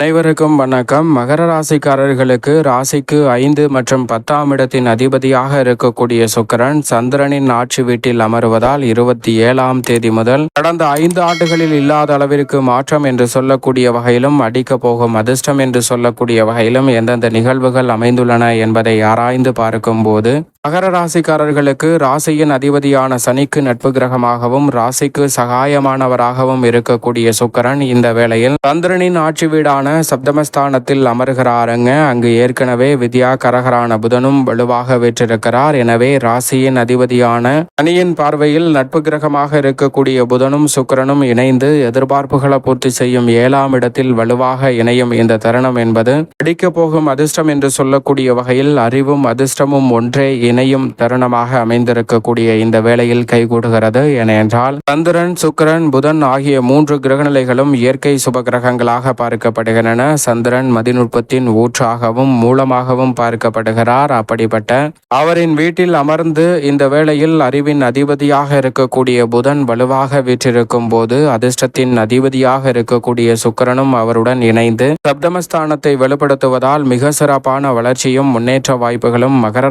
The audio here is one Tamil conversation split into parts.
அனைவருக்கும் வணக்கம். மகர ராசிக்காரர்களுக்கு ராசிக்கு ஐந்து மற்றும் பத்தாம் இடத்தின் அதிபதியாக இருக்கக்கூடிய சுக்கரன் சந்திரனின் ஆட்சி வீட்டில் அமர்வதால் இருபத்தி ஏழாம் தேதி முதல் கடந்த ஐந்து ஆண்டுகளில் இல்லாத அளவிற்கு மாற்றம் என்று சொல்லக்கூடிய வகையிலும் அடிக்க போகும் அதிர்ஷ்டம் என்று சொல்லக்கூடிய வகையிலும் எந்தெந்த நிகழ்வுகள் அமைந்துள்ளன என்பதை ஆராய்ந்து பார்க்கும்போது மகர ராசிக்காரர்களுக்கு ராசியின் அதிபதியான சனிக்கு நட்பு கிரகமாகவும் ராசிக்கு சகாயமானவராகவும் இருக்கக்கூடிய சுக்கரன் இந்த வேளையில் சந்திரனின் ஆட்சி வீடான சப்தமஸ்தானத்தில் அமர்கிறாருங்க. அங்கு ஏற்கனவே வித்யா கரகரான புதனும் வலுவாக வெற்றிருக்கிறார். எனவே ராசியின் அதிபதியான சனியின் பார்வையில் நட்பு கிரகமாக இருக்கக்கூடிய புதனும் சுக்கரனும் இணைந்து எதிர்பார்ப்புகளை பூர்த்தி செய்யும் ஏழாம் இடத்தில் வலுவாக இணையும் இந்த தருணம் என்பது அடிக்கப் போகும் அதிர்ஷ்டம் என்று சொல்லக்கூடிய வகையில் அறிவும் அதிர்ஷ்டமும் ஒன்றே இணையும் தருணமாக அமைந்திருக்கக்கூடிய இந்த வேளையில் கைகூடுகிறது ஏனென்றால் சந்திரன் சுக்கரன் புதன் ஆகிய மூன்று கிரகநிலைகளும் இயற்கை சுப கிரகங்களாக பார்க்கப்படுகின்றன. சந்திரன் மதிநுட்பத்தின் ஊற்றாகவும் மூலமாகவும் பார்க்கப்படுகிறார். அப்படிப்பட்ட அவரின் வீட்டில் அமர்ந்து இந்த வேளையில் அறிவின் அதிபதியாக இருக்கக்கூடிய புதன் வலுவாக வீற்றிருக்கும் போது அதிர்ஷ்டத்தின் அதிபதியாக இருக்கக்கூடிய சுக்கிரனும் அவருடன் இணைந்து சப்தமஸ்தானத்தை வலுப்படுத்துவதால் மிக சிறப்பான வளர்ச்சியும் முன்னேற்ற வாய்ப்புகளும் மகர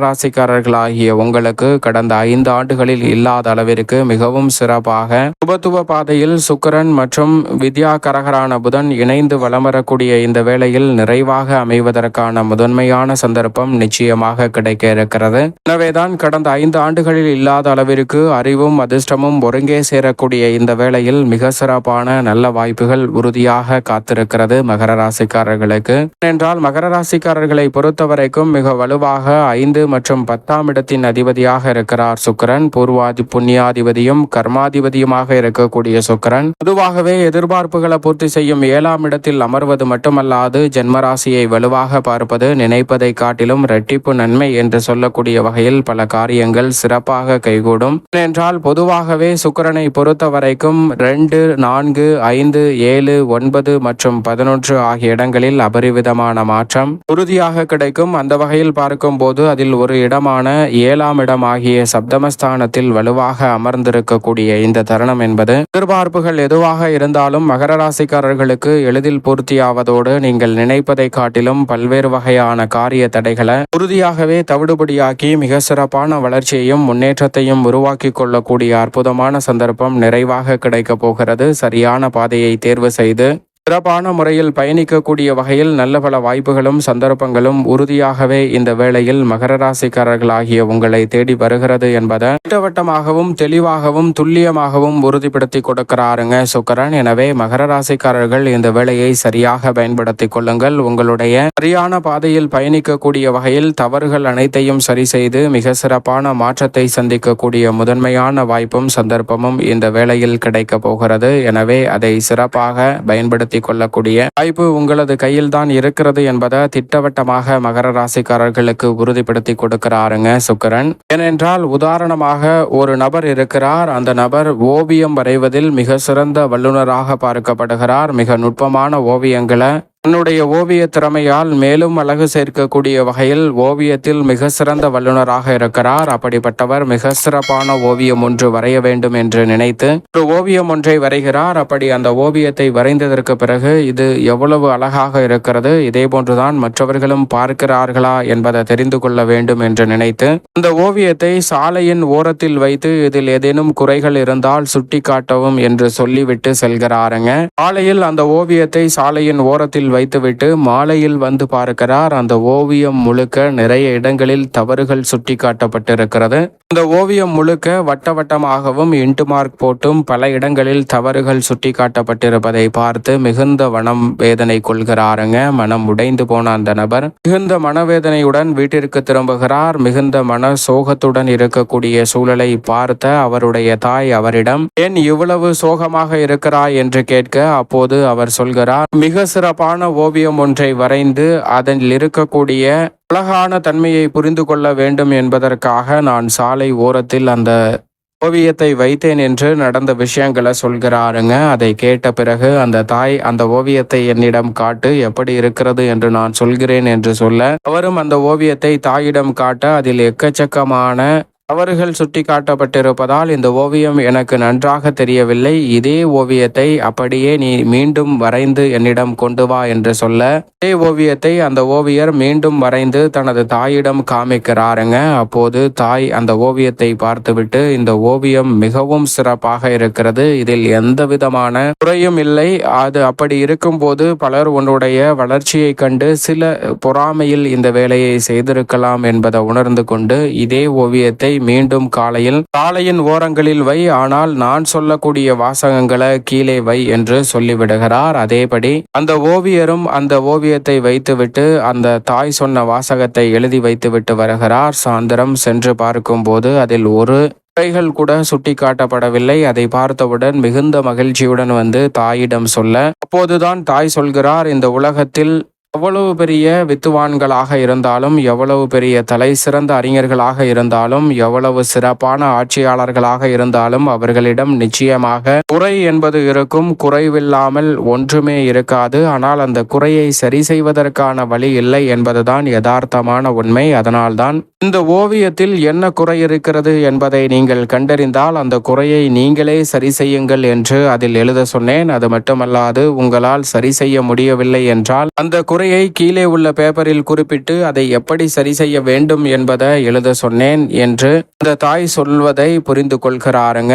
ராசிக்காரர்களாகிய உங்களுக்கு கடந்த ஐந்து ஆண்டுகளில் இல்லாத அளவிற்கு மிகவும் சிறப்பாக சுபத்துவ பாதையில் சுக்கிரன் மற்றும் வித்யா கரகரான புதன் இணைந்து வலம் வரக்கூடிய இந்த வேளையில் நிறைவாக அமைவதற்கான முதன்மையான சந்தர்ப்பம் நிச்சயமாக கிடைக்க இருக்கிறது. எனவேதான் கடந்த ஐந்து ஆண்டுகளில் இல்லாத அளவிற்கு அறிவும் அதிர்ஷ்டமும் ஒருங்கே சேரக்கூடிய இந்த வேளையில் மிக சிறப்பான நல்ல வாய்ப்புகள் உறுதியாக காத்திருக்கிறது மகர ராசிக்காரர்களுக்கு. என்றால் மகர ராசிக்காரர்களை பொறுத்தவரைக்கும் மிக வலுவாக ஐந்து மற்றும் பத்தாம் இடத்தின் அதிபதியாக இருக்கிறார் சுக்கரன். பூர்வாதி புண்ணியாதிபதியும் கர்மாதிபதியுமாக இருக்கக்கூடிய சுக்கரன். பொதுவாகவே எதிர்பார்ப்புகளை பூர்த்தி செய்யும் ஏழாம் இடத்தில் அமர்வது மட்டுமல்லாது ஜென்மராசியை வலுவாக பார்ப்பது நினைப்பதை காட்டிலும் இரட்டிப்பு நன்மை என்று சொல்லக்கூடிய வகையில் பல காரியங்கள் சிறப்பாக கைகூடும். என்றால் பொதுவாகவே சுக்கரனை பொறுத்த வரைக்கும் ரெண்டு நான்கு ஐந்து ஏழு ஒன்பது மற்றும் பதினொன்று ஆகிய இடங்களில் அபரிவிதமான மாற்றம் உறுதியாக கிடைக்கும். அந்த வகையில் பார்க்கும் போது அதில் ஒரு இடமான ஏழாம் இடம் ஆகிய சப்தமஸ்தானத்தில் வலுவாக அமர்ந்திருக்கக்கூடிய இந்த தருணம் என்பது எதிர்பார்ப்புகள் எதுவாக இருந்தாலும் மகர ராசிக்காரர்களுக்கு எளிதில் பூர்த்தியாவதோடு நீங்கள் நினைப்பதை காட்டிலும் பல்வேறு வகையான காரிய தடைகளை உறுதியாகவே தவிடுபடியாக்கி மிக சிறப்பான வளர்ச்சியையும் முன்னேற்றத்தையும் உருவாக்கி கொள்ளக்கூடிய அற்புதமான சந்தர்ப்பம் நிறைவாக கிடைக்கப் போகிறது. சரியான பாதையை தேர்வு செய்து சிறப்பான முறையில் பயணிக்கக்கூடிய வகையில் நல்ல பல வாய்ப்புகளும் சந்தர்ப்பங்களும் உறுதியாகவே இந்த வேளையில் மகர ராசிக்காரர்களாகிய உங்களை தேடி வருகிறது என்பதை திட்டவட்டமாகவும் தெளிவாகவும் துல்லியமாகவும் உறுதிப்படுத்தி கொடுக்கிறாருங்க சுக்கரன். எனவே மகர ராசிக்காரர்கள் இந்த வேளையை சரியாக பயன்படுத்திக் கொள்ளுங்கள். உங்களுடைய சரியான பாதையில் பயணிக்கக்கூடிய வகையில் தவறுகள் அனைத்தையும் சரி செய்து மிக சிறப்பான மாற்றத்தை சந்திக்கக்கூடிய முதன்மையான வாய்ப்பும் சந்தர்ப்பமும் இந்த வேளையில் கிடைக்க போகிறது. எனவே அதை சிறப்பாக பயன்படுத்தி பயன்படுத்தி கொள்ளக்கூடிய வாய்ப்பு உங்களது கையில் தான் இருக்கிறது என்பதை திட்டவட்டமாக மகர ராசிக்காரர்களுக்கு உறுதிப்படுத்தி கொடுக்கிறாருங்க சுக்கரன். ஏனென்றால் உதாரணமாக ஒரு நபர் இருக்கிறார். அந்த நபர் ஓவியம் வரைவதில் மிக சிறந்த வல்லுநராக பார்க்கப்படுகிறார். மிக நுட்பமான ஓவியங்களை தன்னுடைய ஓவிய திறமையால் மேலும் அழகு சேர்க்கக்கூடிய வகையில் ஓவியத்தில் மிக சிறந்த வல்லுநராக இருக்கிறார். அப்படிப்பட்டவர் மிக சிறப்பான ஓவியம் ஒன்று வரைய வேண்டும் என்று நினைத்து ஒரு ஓவியம் ஒன்றை வரைகிறார். அப்படி அந்த ஓவியத்தை வரைந்ததற்கு பிறகு இது எவ்வளவு அழகாக இருக்கிறது? இதே போன்றுதான் மற்றவர்களும் பார்க்கிறார்களா என்பதை தெரிந்து கொள்ள வேண்டும் என்று நினைத்து அந்த ஓவியத்தை சாலையின் ஓரத்தில் வைத்து இதில் ஏதேனும் குறைகள் இருந்தால் சுட்டி காட்டவும் என்று சொல்லிவிட்டு செல்கிறாருங்க. சாலையில் அந்த ஓவியத்தை சாலையின் ஓரத்தில் வைத்துவிட்டு மாலையில் வந்து பார்க்கிறார். அந்த ஓவியம் முழுக்க நிறைய இடங்களில் தவறுகள் சுட்டி காட்டப்பட்டிருக்கிறது அந்த ஓவியம் முழுக்க வட்ட வட்டமாகவும் மார்க் போட்டும் பல இடங்களில் தவறுகள் சுட்டி காட்டப்பட்டிருப்பதை பார்த்து மிகுந்த வனம் வேதனை கொள்கிறாருங்க. மனம் உடைந்து போன அந்த நபர் மிகுந்த மனவேதனையுடன் வீட்டிற்கு திரும்புகிறார். மிகுந்த மன சோகத்துடன் இருக்கக்கூடிய சூழலை பார்த்த அவருடைய தாய் அவரிடம் ஏன் இவ்வளவு சோகமாக இருக்கிறாய்? என்று கேட்க அப்போது அவர் சொல்கிறார் மிக சிறப்பான ஓவியம் ஒன்றை வரைந்து அதில் இருக்கக்கூடிய அழகான தன்மையை புரிந்து கொள்ள வேண்டும் என்பதற்காக நான் சாலை ஓரத்தில் அந்த ஓவியத்தை வைத்தேன் என்று நடந்த விஷயங்களை சொல்கிறாருங்க. அதை கேட்ட பிறகு அந்த தாய் அந்த ஓவியத்தை என்னிடம் காட்டு எப்படி இருக்கிறது? என்று நான் சொல்கிறேன் என்று சொல்ல அவரும் அந்த ஓவியத்தை தாயிடம் காட்ட அதில் எக்கச்சக்கமான தவறுகள் சுட்டிக்காட்டப்பட்டிருப்பதால் இந்த ஓவியம் எனக்கு நன்றாக தெரியவில்லை. இதே ஓவியத்தை அப்படியே நீ மீண்டும் வரைந்து என்னிடம் கொண்டு வா என்று சொல்ல இதே ஓவியத்தை அந்த ஓவியர் மீண்டும் வரைந்து தனது தாயிடம் காமிக்கிறாருங்க. அப்போது தாய் அந்த ஓவியத்தை பார்த்துவிட்டு இந்த ஓவியம் மிகவும் சிறப்பாக இருக்கிறது இதில் எந்த விதமான குறையும் இல்லை. அது அப்படி இருக்கும்போது பலர் உன்னுடைய வளர்ச்சியை கண்டு சில பொறாமையில் இந்த வேலையை செய்திருக்கலாம் என்பதை உணர்ந்து கொண்டு இதே ஓவியத்தை மீண்டும் காலையில் காலையின் ஓரங்களில் வை ஆனால் நான் சொல்லக்கூடிய வாசகங்களை கீழே வை என்று சொல்லிவிடுகிறார். அதேபடி அந்த ஓவியரும் அந்த ஓவியத்தை வைத்துவிட்டு அந்த தாய் சொன்ன வாசகத்தை எழுதி வைத்துவிட்டு வருகிறார். சாயந்தரம் சென்று பார்க்கும்போது அதில் ஒரு குறைகள் கூட சுட்டிக்காட்டப்படவில்லை. அதை பார்த்தவுடன் மிகுந்த மகிழ்ச்சியுடன் வந்து தாயிடம் சொல்ல அப்போதுதான் தாய் சொல்கிறார் இந்த உலகத்தில் எவ்வளவு பெரிய வித்துவான்களாக இருந்தாலும் எவ்வளவு பெரிய தலை சிறந்த அறிஞர்களாக இருந்தாலும் எவ்வளவு சிறப்பான ஆட்சியாளர்களாக இருந்தாலும் அவர்களிடம் நிச்சயமாக குறை என்பது இருக்கும். குறைவில்லாமல் ஒன்றுமே இருக்காது. ஆனால் அந்த குறையை சரி செய்வதற்கான வழி இல்லை என்பதுதான் யதார்த்தமான உண்மை. அதனால்தான் இந்த ஓவியத்தில் என்ன குறை இருக்கிறது என்பதை நீங்கள் கண்டறிந்தால் அந்த குறையை நீங்களே சரி செய்யுங்கள் என்று அதில் எழுத சொன்னேன். அது மட்டுமல்லாது உங்களால் சரி செய்ய முடியவில்லை என்றால் அந்த குறை குறையை கீழே உள்ள பேப்பரில் குறிப்பிட்டு அதை எப்படி சரி செய்ய வேண்டும் என்பதை எழுத சொன்னேன் என்று அந்த தாய் சொல்வதை புரிந்து கொள்கிறாருங்க.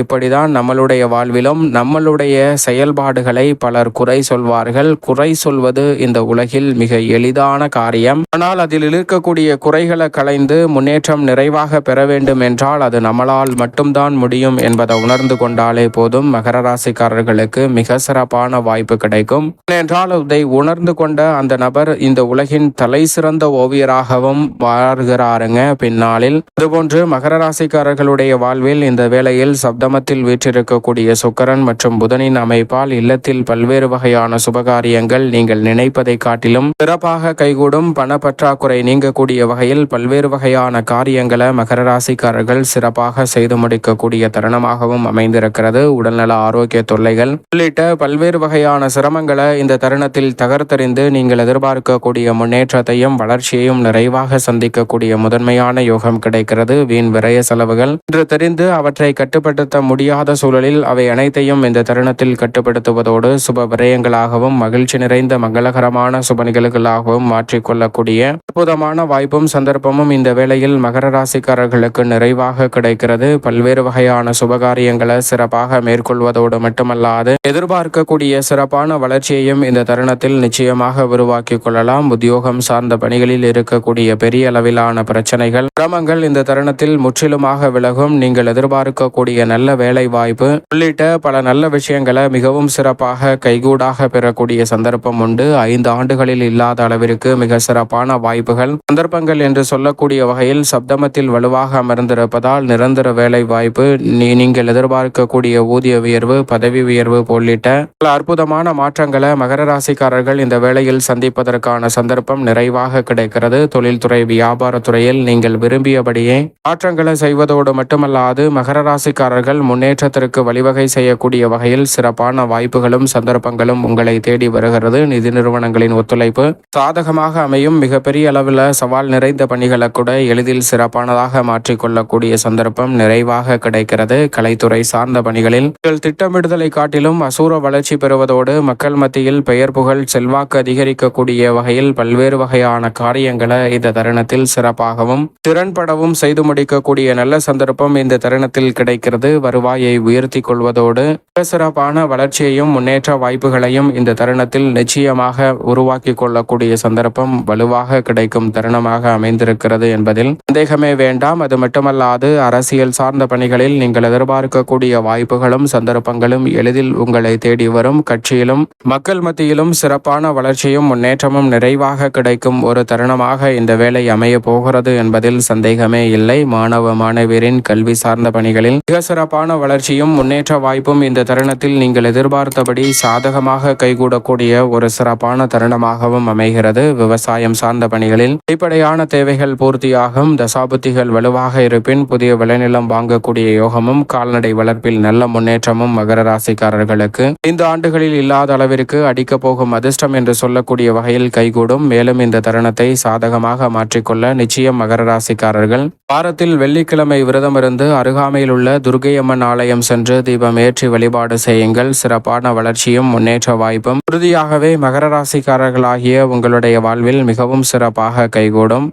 இப்படிதான் நம்மளுடைய வாழ்விலும் நம்மளுடைய செயல்பாடுகளை பலர் குறை சொல்வார்கள். குறை சொல்வது இந்த உலகில் மிக எளிதான காரியம். ஆனால் அதில் இருக்கக்கூடிய குறைகளை களைந்து முன்னேற்றம் நிறைவாக பெற வேண்டும் என்றால் அது நம்மளால் மட்டும்தான் முடியும் என்பதை உணர்ந்து கொண்டாலே போதும். மகர ராசிக்காரர்களுக்கு மிக சிறப்பான வாய்ப்பு கிடைக்கும். என்றால் அதை உணர்ந்து கொண்ட அந்த நபர் இந்த உலகின் தலை சிறந்த ஓவியராகவும் வாழ்கிறாருங்க பின்னாளில். இதுபோன்று மகர ராசிக்காரர்களுடைய வாழ்வில் இந்த வேளையில் சப்தமத்தில் வீற்றிருக்கக்கூடிய சுக்கரன் மற்றும் புதனின் அமைப்பால் இல்லத்தில் பல்வேறு வகையான சுபகாரியங்கள் நீங்கள் நினைப்பதை காட்டிலும் சிறப்பாக கைகூடும் பணப்பற்றாக்குறை நீங்கக்கூடிய வகையில் பல்வேறு வகையான காரியங்களை மகர ராசிக்காரர்கள் சிறப்பாக செய்து முடிக்கக்கூடிய தருணமாகவும் அமைந்திருக்கிறது. உடல்நல ஆரோக்கிய தொல்லைகள் உள்ளிட்ட பல்வேறு வகையான சிரமங்களை இந்த தருணத்தில் தகர்த்தறிந்து நீங்கள் எதிர்பார்க்கக்கூடிய முன்னேற்றத்தையும் வளர்ச்சியையும் நிறைவாக சந்திக்கக்கூடிய முதன்மையான யோகம் கிடைக்கிறது. வீண் விரய செலவுகள் என்று தெரிந்து அவற்றை கட்டுப்படுத்த முடியாத சூழலில் அவை அனைத்தையும் இந்த தருணத்தில் கட்டுப்படுத்துவதோடு சுப விரயங்களாகவும் மகிழ்ச்சி நிறைந்த மங்களகரமான சுப நிகழ்வுகளாகவும் மாற்றிக்கொள்ளக்கூடிய அற்புதமான வாய்ப்பும் சந்தர்ப்பமும் இந்த வேளையில் மகர ராசிக்காரர்களுக்கு நிறைவாக கிடைக்கிறது. பல்வேறு வகையான சுபகாரியங்களை சிறப்பாக மேற்கொள்வதோடு மட்டுமல்லாது எதிர்பார்க்கக்கூடிய சிறப்பான வளர்ச்சியையும் இந்த தருணத்தில் நிச்சயமாக உருவாக்கிக் கொள்ளலாம். உத்தியோகம் சார்ந்த பணிகளில் இருக்கக்கூடிய பெரிய அளவிலான பிரச்சனைகள் கிரமங்கள் இந்த தருணத்தில் முற்றிலுமாக விலகும். நீங்கள் எதிர்பார்க்கக்கூடிய நல்ல வேலை வாய்ப்பு உள்ளிட்ட பல நல்ல விஷயங்களை மிகவும் சிறப்பாக கைகூடாக பெறக்கூடிய சந்தர்ப்பம் உண்டு. ஐந்து ஆண்டுகளில் இல்லாத அளவிற்கு மிக சிறப்பான வாய்ப்புகள். சந்தர்ப்பங்கள் என்று சொல்லக்கூடிய வகையில் சப்தமத்தில் வலுவாக அமர்ந்திருப்பதால் நிரந்தர வேலை வாய்ப்பு நீங்கள் எதிர்பார்க்கக்கூடிய ஊதிய உயர்வு பதவி உயர்வு உள்ளிட்ட பல அற்புதமான மாற்றங்களை மகர ராசிக்காரர்கள் இந்த வேளையில் சந்திப்பதற்கான சந்தர்ப்பம் நிறைவாக கிடைக்கிறது. தொழில்துறை வியாபாரத்துறையில் நீங்கள் விரும்பியபடியே மாற்றங்களை செய்வதோடு மட்டுமல்லாது மகர ராசிக்காரர்கள் முன்னேற்றத்திற்கு வழிவகை செய்யக்கூடிய வகையில் சிறப்பான வாய்ப்புகளும் சந்தர்ப்பங்களும் உங்களை தேடி வருகிறது. நிதி நிறுவனங்களின் ஒத்துழைப்பு சாதகமாக அமையும். மிகப்பெரிய அளவில் சவால் நிறைந்த பணிகளை கூட எளிதில் சிறப்பானதாக மாற்றிக்கொள்ளக்கூடிய சந்தர்ப்பம் நிறைவாக கிடைக்கிறது. கலைத்துறை சார்ந்த பணிகளில் திட்டமிடுதலை காட்டிலும் அசூர வளர்ச்சி பெறுவதோடு மக்கள் மத்தியில் பெயர் புகழ் செல்வாக்கு அதிகரிக்கக்கூடிய வகையில் பல்வேறு வகையான காரியங்களை இந்த தருணத்தில் சிறப்பாகவும் திறன்படவும் செய்து முடிக்கக்கூடிய நல்ல சந்தர்ப்பம் இந்த தருணத்தில் கிடைக்கிறது. வருவாயை உயர்த்தி கொள்வதோடு மிக சிறப்பான வளர்ச்சியையும் முன்னேற்ற வாய்ப்புகளையும் இந்த தருணத்தில் நிச்சயமாக உருவாக்கி கொள்ளக்கூடிய சந்தர்ப்பம் வலுவாக கிடைக்கும் தருணமாக அமைந்திருக்கிறது என்பதில் சந்தேகமே வேண்டாம். அது மட்டுமல்லாது அரசியல் சார்ந்த பணிகளில் நீங்கள் எதிர்பார்க்கக்கூடிய வாய்ப்புகளும் சந்தர்ப்பங்களும் எளிதில் உங்களை தேடி வரும். கட்சியிலும் மக்கள் மத்தியிலும் சிறப்பான வளர்ச்சி வளர்ச்சியும் முன்னேற்றமும் நிறைவாக கிடைக்கும் ஒரு தருணமாக இந்த வேலை அமைய போகிறது என்பதில் சந்தேகமே இல்லை. மாணவ மாணவியரின் கல்வி சார்ந்த பணிகளில் மிக சிறப்பான வளர்ச்சியும் முன்னேற்ற வாய்ப்பும் இந்த தருணத்தில் நீங்கள் எதிர்பார்த்தபடி சாதகமாக கைகூடக்கூடிய ஒரு சிறப்பான தருணமாகவும் அமைகிறது. விவசாயம் சார்ந்த பணிகளில் அடிப்படையான தேவைகள் பூர்த்தியாகும். தசாபுத்திகள் வலுவாக இருப்பின் புதிய விளைநிலம் வாங்கக்கூடிய யோகமும் கால்நடை வளர்ப்பில் நல்ல முன்னேற்றமும் மகர ராசிக்காரர்களுக்கு இந்த ஆண்டுகளில் இல்லாத அளவிற்கு அடிக்கப் போகும் அதிர்ஷ்டம் என்று சொல்ல சொல்லக்கூடிய வகையில் கைகூடும். மேலும் இந்த தருணத்தை சாதகமாக மாற்றிக்கொள்ள நிச்சயம் மகர ராசிக்காரர்கள். வாரத்தில் வெள்ளிக்கிழமை விரதம் இருந்து அருகாமையில் உள்ள துர்கையம்மன் ஆலயம் சென்று தீபம் ஏற்றி வழிபாடு செய்யுங்கள். சிறப்பான வளர்ச்சியும் முன்னேற்ற வாய்ப்பும் உறுதியாகவே மகர ராசிக்காரர்களாகிய உங்களுடைய வாழ்வில் மிகவும் சிறப்பாக கைகூடும்.